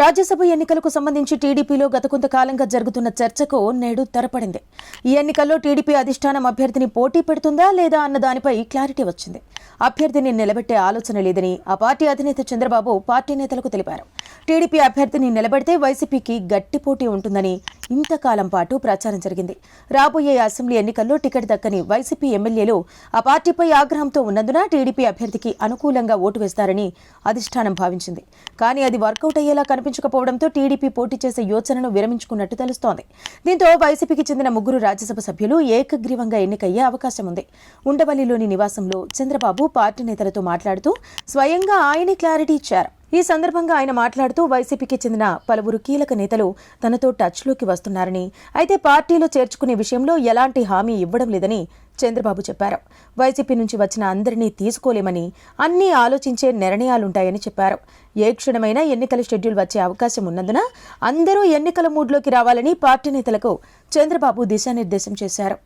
రాజ్యసభ ఎన్నికలకు సంబంధించి టీడీపీలో గత కొంతకాలంగా జరుగుతున్న చర్చకు నేడు తెరపడింది. ఈ ఎన్నికల్లో టీడీపీ అధిష్టానం అభ్యర్థిని పోటీ పెడుతుందా లేదా అన్న దానిపై క్లారిటీ వచ్చింది. అభ్యర్థిని నిలబెట్టే ఆలోచన లేదని ఆ పార్టీ అధినేత చంద్రబాబు పార్టీ నేతలకు తెలిపారు. టీడీపీ అభ్యర్థిని నిలబెడితే వైసీపీకి గట్టి పోటీ ఉంటుందని ఇంతకాలం పాటు ప్రచారం జరిగింది. రాబోయే అసెంబ్లీ ఎన్నికల్లో టికెట్ దక్కని వైసీపీ ఎమ్మెల్యేలు ఆ పార్టీపై ఆగ్రహంతో ఉన్నందున టీడీపీ అభ్యర్థికి అనుకూలంగా ఓటు వేస్తారని అధిష్టానం భావించింది. కానీ అది వర్కౌట్ అయ్యేలా కనిపించకపోవడంతో టీడీపీ పోటీ చేసే యోచనను విరమించుకున్నట్టు తెలుస్తోంది. దీంతో వైసీపీకి చెందిన ముగ్గురు రాజ్యసభ సభ్యులు ఏకగ్రీవంగా ఎన్నికయ్యే అవకాశం ఉంది. ఉండవల్లిలోని నివాసంలో చంద్రబాబు పార్టీ నేతలతో మాట్లాడుతూ స్వయంగా ఆయనే క్లారిటీ ఇచ్చారు. ఈ సందర్భంగా ఆయన మాట్లాడుతూ వైసీపీకి చెందిన పలువురు కీలక నేతలు తనతో టచ్లోకి వస్తున్నారని అయితే పార్టీలో చేర్చుకునే విషయంలో ఎలాంటి హామీ ఇవ్వడం లేదని చంద్రబాబు చెప్పారు. వైసీపీ నుంచి వచ్చిన అందరినీ తీసుకోలేమని అన్నీ ఆలోచించే నిర్ణయాలుంటాయని చెప్పారు. ఏ క్షణమైనా ఎన్నికల షెడ్యూల్ వచ్చే అవకాశం ఉన్నందున అందరూ ఎన్నికల మూడ్లోకి రావాలని పార్టీ నేతలకు చంద్రబాబు దిశానిర్దేశం చేశారు.